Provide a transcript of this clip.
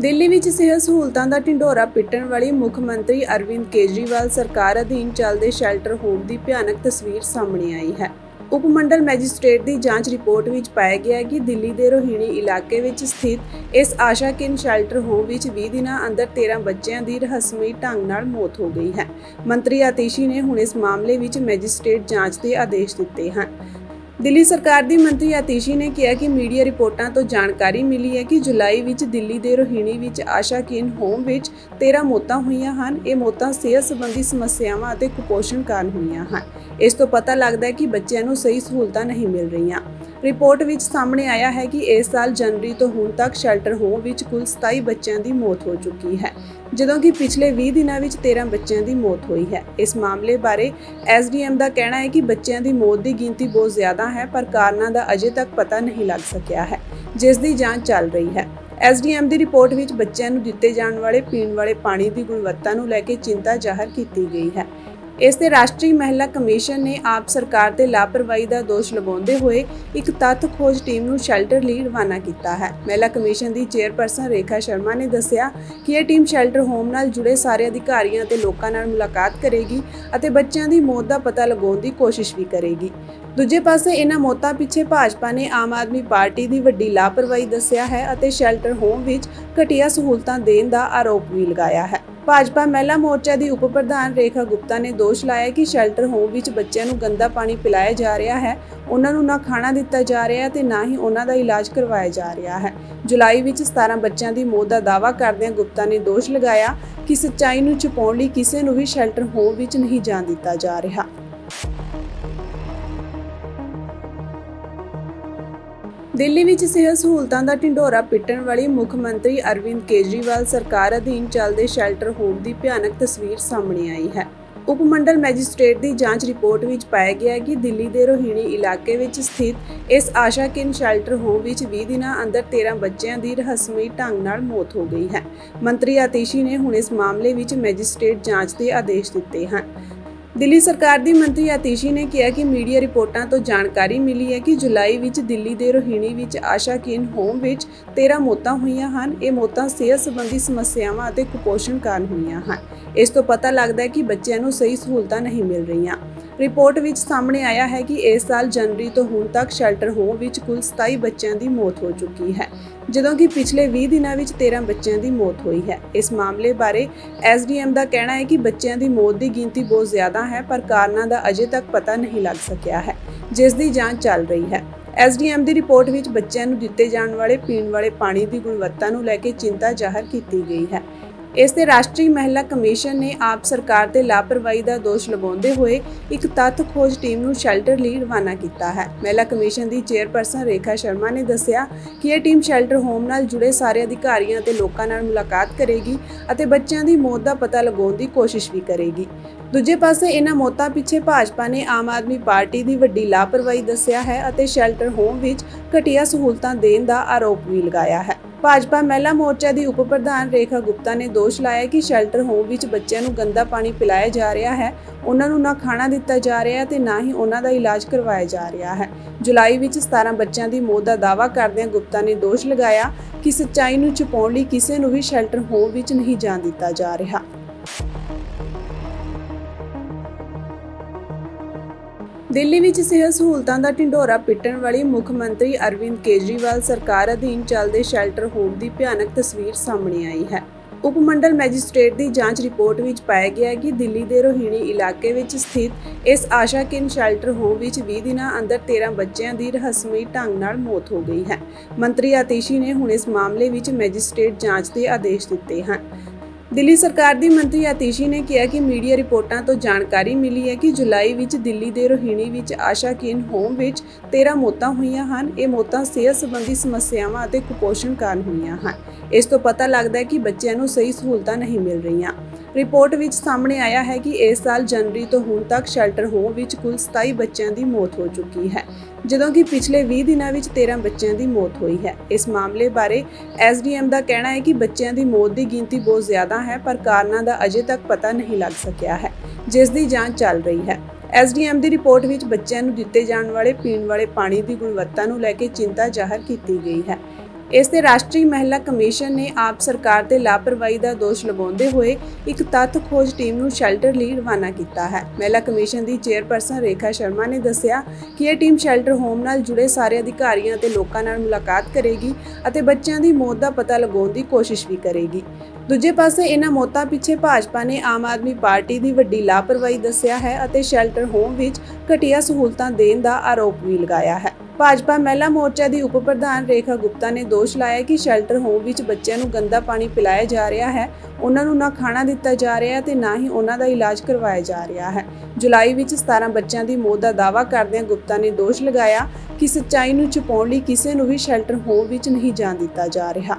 ਦਿੱਲੀ ਵਿੱਚ ਸਿਹਤ ਸਹੂਲਤਾਂ ਦਾ ਢਿੰਡੋਰਾ ਪਿੱਟਣ ਵਾਲੀ ਮੁੱਖ ਮੰਤਰੀ ਅਰਵਿੰਦ ਕੇਜਰੀਵਾਲ ਸਰਕਾਰ ਅਧੀਨ ਚੱਲਦੇ ਸ਼ੈਲਟਰ ਹੋਮ ਦੀ ਭਿਆਨਕ ਤਸਵੀਰ ਸਾਹਮਣੇ ਆਈ ਹੈ। ਉਪ ਮੰਡਲ ਮੈਜਿਸਟ੍ਰੇਟ ਦੀ ਜਾਂਚ ਰਿਪੋਰਟ ਵਿੱਚ ਪਾਇਆ ਗਿਆ ਕਿ ਦਿੱਲੀ ਦੇ ਰੋਹਿਣੀ ਇਲਾਕੇ ਵਿੱਚ ਸਥਿਤ ਇਸ ਆਸ਼ਾ ਕਿਨ ਸ਼ੈਲਟਰ ਹੋਮ ਵਿੱਚ 20 ਦਿਨਾਂ ਅੰਦਰ 13 ਬੱਚਿਆਂ ਦੀ ਰਹੱਸਮਈ ਢੰਗ ਨਾਲ ਮੌਤ ਹੋ ਗਈ ਹੈ। ਮੰਤਰੀ ਆਤੀਸ਼ੀ ਨੇ ਹੁਣ ਇਸ ਮਾਮਲੇ ਵਿੱਚ ਮੈਜਿਸਟ੍ਰੇਟ ਜਾਂਚ ਦੇ ਆਦੇਸ਼ ਦਿੱਤੇ ਹਨ। ਦਿੱਲੀ ਸਰਕਾਰ ਦੀ ਮੰਤਰੀ ਆਤੀਸ਼ੀ ਨੇ ਕਿਹਾ ਕਿ ਮੀਡੀਆ ਰਿਪੋਰਟਾਂ ਤੋਂ ਜਾਣਕਾਰੀ ਮਿਲੀ ਹੈ ਕਿ ਜੁਲਾਈ ਵਿੱਚ ਦਿੱਲੀ ਦੇ ਰੋਹਿਣੀ ਵਿੱਚ ਆਸ਼ਾ ਕਿਨ ਹੋਮ ਵਿੱਚ 13 ਮੌਤਾਂ ਹੋਈਆਂ ਹਨ। ਇਹ ਮੌਤਾਂ ਸਿਹਤ ਸੰਬੰਧੀ ਸਮੱਸਿਆਵਾਂ ਅਤੇ ਕੁਪੋਸ਼ਣ ਕਾਰਨ ਹੋਈਆਂ ਹਨ। ਇਸ ਤੋਂ ਪਤਾ ਲੱਗਦਾ ਹੈ ਕਿ ਬੱਚਿਆਂ ਨੂੰ ਸਹੀ ਸਹੂਲਤਾਂ ਨਹੀਂ ਮਿਲ ਰਹੀਆਂ। ਰਿਪੋਰਟ ਵਿੱਚ ਸਾਹਮਣੇ ਆਇਆ ਹੈ ਕਿ ਇਸ ਸਾਲ ਜਨਵਰੀ ਤੋਂ ਹੁਣ ਤੱਕ ਸ਼ੈਲਟਰ ਹੋਮ ਵਿੱਚ ਕੁੱਲ 27 ਬੱਚਿਆਂ ਦੀ ਮੌਤ ਹੋ ਚੁੱਕੀ ਹੈ, ਜਦੋਂ ਕਿ ਪਿਛਲੇ 20 ਦਿਨਾਂ ਵਿੱਚ 13 ਬੱਚਿਆਂ ਦੀ ਮੌਤ ਹੋਈ ਹੈ। ਇਸ ਮਾਮਲੇ ਬਾਰੇ ਐਸਡੀਐਮ ਦਾ ਕਹਿਣਾ ਹੈ ਕਿ ਬੱਚਿਆਂ ਦੀ ਮੌਤ ਦੀ ਗਿਣਤੀ ਬਹੁਤ ਜ਼ਿਆਦਾ ਹੈ, ਪਰ ਕਾਰਨਾਂ ਦਾ ਅਜੇ ਤੱਕ ਪਤਾ ਨਹੀਂ ਲੱਗ ਸਕਿਆ ਹੈ, ਜਿਸ ਦੀ ਜਾਂਚ ਚੱਲ ਰਹੀ ਹੈ। ਐਸਡੀਐਮ ਦੀ ਰਿਪੋਰਟ ਵਿੱਚ ਬੱਚਿਆਂ ਨੂੰ ਦਿੱਤੇ ਜਾਣ ਵਾਲੇ, ਪੀਣ ਵਾਲੇ ਪਾਣੀ ਦੀ ਗੁਣਵੱਤਾ ਨੂੰ ਲੈ ਕੇ ਚਿੰਤਾ ਜ਼ਾਹਰ ਕੀਤੀ ਗਈ ਹੈ। ਇਸ ਤੇ ਰਾਸ਼ਟਰੀ ਮਹਿਲਾ ਕਮਿਸ਼ਨ ਨੇ ਆਪ ਸਰਕਾਰ ਤੇ ਲਾਪਰਵਾਹੀ ਦਾ ਦੋਸ਼ ਲਗਾਉਂਦੇ ਹੋਏ ਇੱਕ ਤੱਥ ਖੋਜ ਟੀਮ ਨੂੰ ਸ਼ੈਲਟਰ ਲਈ ਰਵਾਨਾ ਕੀਤਾ ਹੈ। ਮਹਿਲਾ ਕਮਿਸ਼ਨ ਦੀ ਚੇਅਰਪਰਸਨ ਰੇਖਾ ਸ਼ਰਮਾ ਨੇ ਦੱਸਿਆ ਕਿ ਇਹ ਟੀਮ ਸ਼ੈਲਟਰ ਹੋਮ ਨਾਲ ਜੁੜੇ ਸਾਰੇ ਅਧਿਕਾਰੀਆਂ ਤੇ ਲੋਕਾਂ ਨਾਲ ਮੁਲਾਕਾਤ ਕਰੇਗੀ ਅਤੇ ਬੱਚਿਆਂ ਦੀ ਮੌਤ ਦਾ ਪਤਾ ਲਗਾਉਣ ਦੀ ਕੋਸ਼ਿਸ਼ ਵੀ ਕਰੇਗੀ। ਦੂਜੇ ਪਾਸੇ ਇਹਨਾਂ ਮੌਤਾਂ ਪਿੱਛੇ ਭਾਜਪਾ ਨੇ ਆਮ ਆਦਮੀ ਪਾਰਟੀ ਦੀ ਵੱਡੀ ਲਾਪਰਵਾਹੀ ਦੱਸਿਆ ਹੈ ਅਤੇ ਸ਼ੈਲਟਰ ਹੋਮ ਵਿੱਚ ਘਟੀਆ ਸਹੂਲਤਾਂ ਦੇਣ ਦਾ ਆਰੋਪ ਵੀ ਲਗਾਇਆ ਹੈ। ਭਾਜਪਾ ਮਹਿਲਾ ਮੋਰਚਾ ਦੀ ਉਪ ਪ੍ਰਧਾਨ ਰੇਖਾ ਗੁਪਤਾ ਨੇ ਦੋਸ਼ ਲਾਇਆ ਕਿ ਸ਼ੈਲਟਰ ਹੋਮ ਵਿੱਚ ਬੱਚਿਆਂ ਨੂੰ ਗੰਦਾ ਪਾਣੀ ਪਿਲਾਇਆ ਜਾ ਰਿਹਾ ਹੈ, ਉਹਨਾਂ ਨੂੰ ਨਾ ਖਾਣਾ ਦਿੱਤਾ ਜਾ ਰਿਹਾ ਹੈ ਤੇ ਨਾ ਹੀ ਉਹਨਾਂ ਦਾ ਇਲਾਜ ਕਰਵਾਇਆ ਜਾ ਰਿਹਾ ਹੈ। ਜੁਲਾਈ ਵਿੱਚ 17 ਬੱਚਿਆਂ ਦੀ ਮੌਤ ਦਾ ਦਾਅਵਾ ਕਰਦਿਆਂ ਗੁਪਤਾ ਨੇ ਦੋਸ਼ ਲਗਾਇਆ ਕਿ ਸੱਚਾਈ ਨੂੰ ਛੁਪਾਉਣ ਲਈ ਕਿਸੇ ਨੂੰ ਵੀ ਸ਼ੈਲਟਰ ਹੋਮ ਵਿੱਚ ਨਹੀਂ ਜਾਣ ਦਿੱਤਾ ਜਾ ਰਿਹਾ। ਦਿੱਲੀ ਵਿੱਚ ਸਿਹਤ ਸਹੂਲਤਾਂ ਦਾ ਢਿੰਡੋਰਾ ਪਿੱਟਣ ਵਾਲੀ ਮੁੱਖ ਮੰਤਰੀ ਅਰਵਿੰਦ ਕੇਜਰੀਵਾਲ ਸਰਕਾਰ ਅਧੀਨ ਚੱਲਦੇ ਸ਼ੈਲਟਰ ਹੋਮ ਦੀ ਭਿਆਨਕ ਤਸਵੀਰ ਸਾਹਮਣੇ ਆਈ ਹੈ। ਉਪ ਮੰਡਲ ਮੈਜਿਸਟ੍ਰੇਟ ਦੀ ਜਾਂਚ ਰਿਪੋਰਟ ਵਿੱਚ ਪਾਇਆ ਗਿਆ ਕਿ ਦਿੱਲੀ ਦੇ ਰੋਹਿਣੀ ਇਲਾਕੇ ਵਿੱਚ ਸਥਿਤ ਇਸ ਆਸ਼ਾ ਕਿਨ ਸ਼ੈਲਟਰ ਹੋਮ ਵਿੱਚ 20 ਦਿਨਾਂ ਅੰਦਰ 13 ਬੱਚਿਆਂ ਦੀ ਰਹੱਸਮਈ ਢੰਗ ਨਾਲ ਮੌਤ ਹੋ ਗਈ ਹੈ। ਮੰਤਰੀ ਆਤੀਸ਼ੀ ਨੇ ਹੁਣ ਇਸ ਮਾਮਲੇ ਵਿੱਚ ਮੈਜਿਸਟ੍ਰੇਟ ਜਾਂਚ ਦੇ ਆਦੇਸ਼ ਦਿੱਤੇ ਹਨ। ਦਿੱਲੀ ਸਰਕਾਰ ਦੀ ਮੰਤਰੀ ਆਤੀਸ਼ੀ ਨੇ ਕਿਹਾ ਕਿ ਮੀਡੀਆ ਰਿਪੋਰਟਾਂ ਤੋਂ ਜਾਣਕਾਰੀ ਮਿਲੀ ਹੈ ਕਿ ਜੁਲਾਈ ਵਿੱਚ ਦਿੱਲੀ ਦੇ ਰੋਹਿਣੀ ਵਿੱਚ ਆਸ਼ਾ ਕਿਨ ਹੋਮ ਵਿੱਚ 13 ਮੌਤਾਂ ਹੋਈਆਂ ਹਨ। ਇਹ ਮੌਤਾਂ ਸਿਹਤ ਸੰਬੰਧੀ ਸਮੱਸਿਆਵਾਂ ਅਤੇ ਕੁਪੋਸ਼ਣ ਕਾਰਨ ਹੋਈਆਂ ਹਨ। ਇਸ ਤੋਂ ਪਤਾ ਲੱਗਦਾ ਹੈ ਕਿ ਬੱਚਿਆਂ ਨੂੰ ਸਹੀ ਸਹੂਲਤਾਂ ਨਹੀਂ ਮਿਲ ਰਹੀਆਂ। ਰਿਪੋਰਟ ਵਿੱਚ ਸਾਹਮਣੇ ਆਇਆ ਹੈ ਕਿ ਇਸ ਸਾਲ ਜਨਵਰੀ ਤੋਂ ਹੁਣ ਤੱਕ ਸ਼ੈਲਟਰ ਹੋਮ ਵਿੱਚ ਕੁੱਲ 27 ਬੱਚਿਆਂ ਦੀ ਮੌਤ ਹੋ ਚੁੱਕੀ ਹੈ, ਜਦੋਂ ਕਿ ਪਿਛਲੇ 20 ਦਿਨਾਂ ਵਿੱਚ 13 ਬੱਚਿਆਂ ਦੀ ਮੌਤ ਹੋਈ ਹੈ। ਇਸ ਮਾਮਲੇ ਬਾਰੇ ਐਸਡੀਐਮ ਦਾ ਕਹਿਣਾ ਹੈ ਕਿ ਬੱਚਿਆਂ ਦੀ ਮੌਤ ਦੀ ਗਿਣਤੀ ਬਹੁਤ ਜ਼ਿਆਦਾ ਹੈ, ਪਰ ਕਾਰਨਾਂ ਦਾ ਅਜੇ ਤੱਕ ਪਤਾ ਨਹੀਂ ਲੱਗ ਸਕਿਆ ਹੈ, ਜਿਸ ਦੀ ਜਾਂਚ ਚੱਲ ਰਹੀ ਹੈ। ਐਸਡੀਐਮ ਦੀ ਰਿਪੋਰਟ ਵਿੱਚ ਬੱਚਿਆਂ ਨੂੰ ਦਿੱਤੇ ਜਾਣ ਵਾਲੇ, ਪੀਣ ਵਾਲੇ ਪਾਣੀ ਦੀ ਗੁਣਵੱਤਾ ਨੂੰ ਲੈ ਕੇ ਚਿੰਤਾ ਜ਼ਾਹਰ ਕੀਤੀ ਗਈ ਹੈ। ਇਸ ਤੇ ਰਾਸ਼ਟਰੀ ਮਹਿਲਾ ਕਮਿਸ਼ਨ ਨੇ ਆਪ ਸਰਕਾਰ ਤੇ ਲਾਪਰਵਾਹੀ ਦਾ ਦੋਸ਼ ਲਗਾਉਂਦੇ ਹੋਏ ਇੱਕ ਤੱਥ ਖੋਜ ਟੀਮ ਨੂੰ ਸ਼ੈਲਟਰ ਲਈ ਰਵਾਨਾ ਕੀਤਾ ਹੈ। ਮਹਿਲਾ ਕਮਿਸ਼ਨ ਦੀ ਚੇਅਰਪਰਸਨ ਰੇਖਾ ਸ਼ਰਮਾ ਨੇ ਦੱਸਿਆ ਕਿ ਇਹ ਟੀਮ ਸ਼ੈਲਟਰ ਹੋਮ ਨਾਲ ਜੁੜੇ ਸਾਰੇ ਅਧਿਕਾਰੀਆਂ ਤੇ ਲੋਕਾਂ ਨਾਲ ਮੁਲਾਕਾਤ ਕਰੇਗੀ ਅਤੇ ਬੱਚਿਆਂ ਦੀ ਮੌਤ ਦਾ ਪਤਾ ਲਗਾਉਣ ਦੀ ਕੋਸ਼ਿਸ਼ ਵੀ ਕਰੇਗੀ। ਦੂਜੇ ਪਾਸੇ ਇਹਨਾਂ ਮੌਤਾਂ ਪਿੱਛੇ ਭਾਜਪਾ ਨੇ ਆਮ ਆਦਮੀ ਪਾਰਟੀ ਦੀ ਵੱਡੀ ਲਾਪਰਵਾਹੀ ਦੱਸਿਆ ਹੈ ਅਤੇ ਸ਼ੈਲਟਰ ਹੋਮ ਵਿੱਚ ਘਟੀਆ ਸਹੂਲਤਾਂ ਦੇਣ ਦਾ ਆਰੋਪ ਵੀ ਲਗਾਇਆ ਹੈ। ਭਾਜਪਾ ਮਹਿਲਾ ਮੋਰਚਾ ਦੀ ਉਪ ਪ੍ਰਧਾਨ ਰੇਖਾ ਗੁਪਤਾ ਨੇ ਦੋਸ਼ ਲਾਇਆ ਕਿ ਸ਼ੈਲਟਰ ਹੋਮ ਵਿੱਚ ਬੱਚਿਆਂ ਨੂੰ ਗੰਦਾ ਪਾਣੀ ਪਿਲਾਇਆ ਜਾ ਰਿਹਾ ਹੈ। ਉਹਨਾਂ ਨੂੰ ਨਾ ਖਾਣਾ ਦਿੱਤਾ ਜਾ ਰਿਹਾ ਹੈ ਤੇ ਨਾ ਹੀ ਉਹਨਾਂ ਦਾ ਇਲਾਜ ਕਰਵਾਇਆ ਜਾ ਰਿਹਾ ਹੈ। ਜੁਲਾਈ ਵਿੱਚ 17 ਬੱਚਿਆਂ ਦੀ ਮੌਤ ਦਾ ਦਾਅਵਾ ਕਰਦਿਆਂ ਗੁਪਤਾ ਨੇ ਦੋਸ਼ ਲਗਾਇਆ ਕਿ ਸੱਚਾਈ ਨੂੰ ਛੁਪਾਉਣ ਲਈ ਕਿਸੇ ਨੂੰ ਵੀ ਸ਼ੈਲਟਰ ਹੋਮ ਵਿੱਚ ਨਹੀਂ ਜਾਣ ਦਿੱਤਾ ਜਾ ਰਿਹਾ। ਦਿੱਲੀ ਵਿੱਚ ਸਿਹਤ ਸਹੂਲਤਾਂ ਦਾ ਢਿੰਡੋਰਾ ਪਿੱਟਣ ਵਾਲੀ ਮੁੱਖ ਮੰਤਰੀ ਅਰਵਿੰਦ ਕੇਜਰੀਵਾਲ ਸਰਕਾਰ ਅਧੀਨ ਚੱਲਦੇ ਸ਼ੈਲਟਰ ਹੋਮ ਦੀ ਭਿਆਨਕ ਤਸਵੀਰ ਸਾਹਮਣੇ ਆਈ ਹੈ। ਉਪ ਮੰਡਲ ਮੈਜਿਸਟ੍ਰੇਟ ਦੀ ਜਾਂਚ ਰਿਪੋਰਟ ਵਿੱਚ ਪਾਇਆ ਗਿਆ ਹੈ ਕਿ ਦਿੱਲੀ ਦੇ ਰੋਹਿਣੀ ਇਲਾਕੇ ਵਿੱਚ ਸਥਿਤ ਇਸ ਆਸ਼ਾ ਕਿਨ ਸ਼ੈਲਟਰ ਹੋਮ ਵਿੱਚ 20 ਦਿਨਾਂ ਅੰਦਰ 13 ਬੱਚਿਆਂ ਦੀ ਰਹੱਸਮਈ ਢੰਗ ਨਾਲ ਮੌਤ ਹੋ ਗਈ ਹੈ। ਮੰਤਰੀ ਆਤੀਸ਼ੀ ਨੇ ਹੁਣ ਇਸ ਮਾਮਲੇ ਵਿੱਚ ਮੈਜਿਸਟ੍ਰੇਟ ਜਾਂਚ ਦੇ ਆਦੇਸ਼ ਦਿੱਤੇ ਹਨ। ਦਿੱਲੀ ਸਰਕਾਰ ਦੀ ਮੰਤਰੀ ਆਤੀਸ਼ੀ ਨੇ ਕਿਹਾ ਕਿ ਮੀਡੀਆ ਰਿਪੋਰਟਾਂ ਤੋਂ ਜਾਣਕਾਰੀ ਮਿਲੀ ਹੈ ਕਿ ਜੁਲਾਈ ਵਿੱਚ ਦਿੱਲੀ ਦੇ ਰੋਹਿਣੀ ਵਿੱਚ ਆਸ਼ਾ ਕਿਨ ਹੋਮ ਵਿੱਚ 13 ਮੌਤਾਂ ਹੋਈਆਂ ਹਨ। ਇਹ ਮੌਤਾਂ ਸਿਹਤ ਸੰਬੰਧੀ ਸਮੱਸਿਆਵਾਂ ਅਤੇ ਕੁਪੋਸ਼ਣ ਕਾਰਨ ਹੋਈਆਂ ਹਨ। ਇਸ ਤੋਂ ਪਤਾ ਲੱਗਦਾ ਹੈ ਕਿ ਬੱਚਿਆਂ ਨੂੰ ਸਹੀ ਸਹੂਲਤਾਂ ਨਹੀਂ ਮਿਲ ਰਹੀਆਂ। ਰਿਪੋਰਟ ਵਿੱਚ ਸਾਹਮਣੇ ਆਇਆ ਹੈ ਕਿ ਇਸ ਸਾਲ ਜਨਵਰੀ ਤੋਂ ਹੁਣ ਤੱਕ ਸ਼ੈਲਟਰ ਹੋਮ ਵਿੱਚ ਕੁੱਲ 27 ਬੱਚਿਆਂ ਦੀ ਮੌਤ ਹੋ ਚੁੱਕੀ ਹੈ, ਜਦੋਂ ਕਿ ਪਿਛਲੇ 20 ਦਿਨਾਂ ਵਿੱਚ 13 ਬੱਚਿਆਂ ਦੀ ਮੌਤ ਹੋਈ ਹੈ। ਇਸ ਮਾਮਲੇ ਬਾਰੇ ਐਸਡੀਐਮ ਦਾ ਕਹਿਣਾ ਹੈ ਕਿ ਬੱਚਿਆਂ ਦੀ ਮੌਤ ਦੀ ਗਿਣਤੀ ਬਹੁਤ ਜ਼ਿਆਦਾ ਹੈ, ਪਰ ਕਾਰਨਾਂ ਦਾ ਅਜੇ ਤੱਕ ਪਤਾ ਨਹੀਂ ਲੱਗ ਸਕਿਆ ਹੈ, ਜਿਸ ਦੀ ਜਾਂਚ ਚੱਲ ਰਹੀ ਹੈ। ਐਸਡੀਐਮ ਦੀ ਰਿਪੋਰਟ ਵਿੱਚ ਬੱਚਿਆਂ ਨੂੰ ਦਿੱਤੇ ਜਾਣ ਵਾਲੇ, ਪੀਣ ਵਾਲੇ ਪਾਣੀ ਦੀ ਗੁਣਵੱਤਾ ਨੂੰ ਲੈ ਕੇ ਚਿੰਤਾ ਜ਼ਾਹਰ ਕੀਤੀ ਗਈ ਹੈ। ਇਸ ਤੇ ਰਾਸ਼ਟਰੀ ਮਹਿਲਾ ਕਮਿਸ਼ਨ ਨੇ ਆਪ ਸਰਕਾਰ ਤੇ ਲਾਪਰਵਾਹੀ ਦਾ ਦੋਸ਼ ਲਗਾਉਂਦੇ ਹੋਏ ਇੱਕ ਤੱਥ ਖੋਜ ਟੀਮ ਨੂੰ ਸ਼ੈਲਟਰ ਲਈ ਰਵਾਨਾ ਕੀਤਾ ਹੈ। ਮਹਿਲਾ ਕਮਿਸ਼ਨ ਦੀ ਚੇਅਰਪਰਸਨ ਰੇਖਾ ਸ਼ਰਮਾ ਨੇ ਦੱਸਿਆ ਕਿ ਇਹ ਟੀਮ ਸ਼ੈਲਟਰ ਹੋਮ ਨਾਲ ਜੁੜੇ ਸਾਰੇ ਅਧਿਕਾਰੀਆਂ ਤੇ ਲੋਕਾਂ ਨਾਲ ਮੁਲਾਕਾਤ ਕਰੇਗੀ ਅਤੇ ਬੱਚਿਆਂ ਦੀ ਮੌਤ ਦਾ ਪਤਾ ਲਗਾਉਣ ਦੀ ਕੋਸ਼ਿਸ਼ ਵੀ ਕਰੇਗੀ। ਦੂਜੇ ਪਾਸੇ ਇਹਨਾਂ ਮੌਤਾਂ ਪਿੱਛੇ ਭਾਜਪਾ ਨੇ ਆਮ ਆਦਮੀ ਪਾਰਟੀ ਦੀ ਵੱਡੀ ਲਾਪਰਵਾਹੀ ਦੱਸਿਆ ਹੈ ਅਤੇ ਸ਼ੈਲਟਰ ਹੋਮ ਵਿੱਚ ਘਟੀਆ ਸਹੂਲਤਾਂ ਦੇਣ ਦਾ ਆਰੋਪ ਵੀ ਲਗਾਇਆ ਹੈ। ਭਾਜਪਾ ਮਹਿਲਾ ਮੋਰਚਾ ਦੀ ਉਪ ਪ੍ਰਧਾਨ ਰੇਖਾ ਗੁਪਤਾ ਨੇ ਦੋਸ਼ ਲਾਇਆ ਕਿ ਸ਼ੈਲਟਰ ਹੋਮ ਵਿੱਚ ਬੱਚਿਆਂ ਨੂੰ ਗੰਦਾ ਪਾਣੀ ਪਿਲਾਇਆ ਜਾ ਰਿਹਾ ਹੈ। ਉਹਨਾਂ ਨੂੰ ਨਾ ਖਾਣਾ ਦਿੱਤਾ ਜਾ ਰਿਹਾ ਤੇ ਨਾ ਹੀ ਉਹਨਾਂ ਦਾ ਇਲਾਜ ਕਰਵਾਇਆ ਜਾ ਰਿਹਾ ਹੈ। ਜੁਲਾਈ ਵਿੱਚ 17 ਬੱਚਿਆਂ ਦੀ ਮੌਤ ਦਾ ਦਾਅਵਾ ਕਰਦਿਆਂ ਗੁਪਤਾ ਨੇ ਦੋਸ਼ ਲਗਾਇਆ ਕਿ ਸੱਚਾਈ ਨੂੰ ਛੁਪਾਉਣ ਲਈ ਕਿਸੇ ਨੂੰ ਵੀ ਸ਼ੈਲਟਰ ਹੋਮ ਵਿੱਚ ਨਹੀਂ ਜਾਣ ਦਿੱਤਾ ਜਾ ਰਿਹਾ।